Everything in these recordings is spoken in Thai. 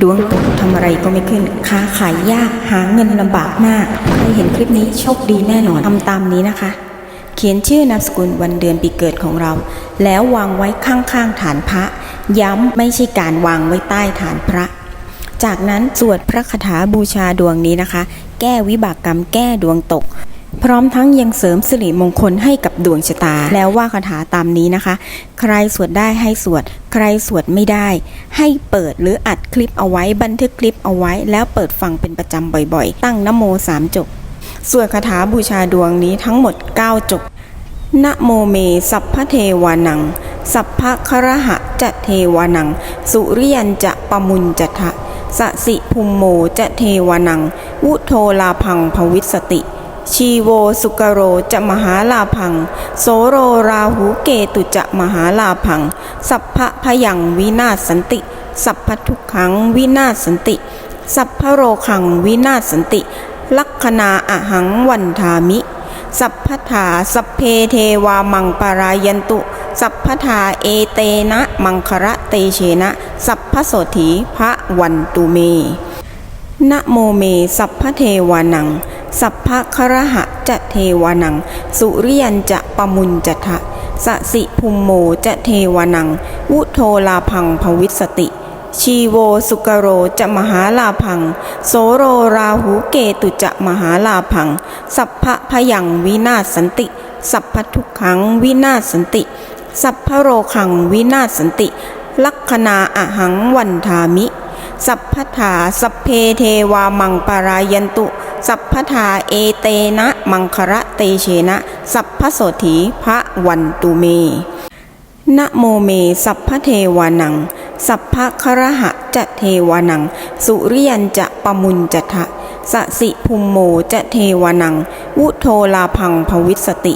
ดวงตกทำอะไรก็ไม่ขึ้น ค้าขายยาก หาเงินลำบากมากใครเห็นคลิปนี้โชคดีแน่นอนทำตามนี้นะคะ เขียนชื่อนามสกุลวันเดือนปีเกิดของเรา แล้ววางไว้ข้างๆฐานพระ ย้ำไม่ใช่การวางไว้ใต้ฐานพระ จากนั้นสวดพระคาถาบูชาดวงนี้นะคะ แก้วิบากกรรมแก้ดวงตก พร้อมทั้งยังเสริมสิริมงคลให้กับดวงชะตา แล้วว่าคาถาตามนี้นะคะ ใครสวดได้ให้สวด ใครสวดไม่ได้ ให้เปิดหรืออัดคลิปเอาไว้บันทึกคลิปเอาไว้ แล้วเปิดฟังเป็นประจำบ่อยๆ ตั้งนโมสามจบสวดคาถาบูชาดวงนี้ทั้งหมด 9 จบนะโมเม สัพพะเทวานัง สัพพะคระหะจะเทวานัง สุริยันจะปมุญจะทะสะสิภูมโมจะเทวานัง วุโทลาพังภวิสติ ชีโวสุกโรจะมหาลาพัง โสโรราหูเกตุจะมหาลาพัง สัพพะพยังวินาศสันติ สัพพทุกขังวินาศสันติ สัพพโรคังวินาศสันติ ลักขณาอะหังวันทามิ สัพพทาสัพเพเทวามังปารายันตุ สัพพทาเอเตนะมังคระเตเชนะ สัพพโสถีพระวันตุเม นะโมเม สัพพเทวานัง สัพพะคระหะจะเทวานัง สุริยันจะปมุญจะทะสะสิภูมโมจะเทวานัง วุโทลาพังภวิสติ ชีโวสุกโรจะมหาลาพัง โสโรราหูเกตุจะมหาลาพัง สัพพะพยังวินาศสันติ สัพพทุกขังวินาศสันติ สัพพโรคังวินาศสันติ ลักขณาอะหังวันทามิ สัพพทาสัพเพเทวามังปารายันตุ สัพพทาเอเตนะมังคระเตเชนะ สัพพโสถีพระวันตุเมนะโมเม สัพพเทวานัง สัพพะคระหะจะเทวานัง สุริยันจะปมุญจะทะสสิภูมโมจะเทวานัง วุโทลาพังภวิสติ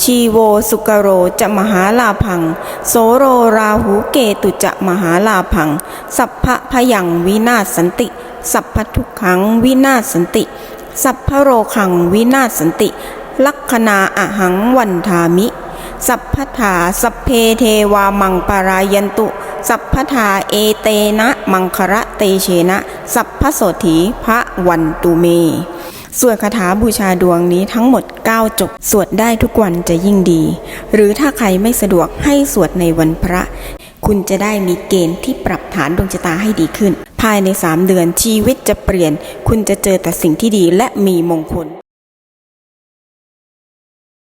ชีโวสุกโรจะมหาลาพัง โสโรราหูเกตุจะมหาลาพัง สัพพะพยังวินาศสันติ สัพพทุกขังวินาศสันติ สัพพโรคังวินาศสันติ ลักขณาอะหังวันทามิ สัพพทาสัพเพเทวามังปารายันตุ สัพพทาเอเตนะมังคระเตเชนะ สัพพโสถีพระวันตุเม สวดคาถาบูชาดวงนี้ทั้งหมด 9 จบ สวดได้ทุกวันจะยิ่งดี หรือถ้าใครไม่สะดวกให้สวดในวันพระ คุณจะได้มีเกณฑ์ที่ปรับฐานดวงชะตาให้ดีขึ้น ภายใน 3 เดือนชีวิตจะเปลี่ยน คุณจะเจอแต่สิ่งที่ดีและมีมงคล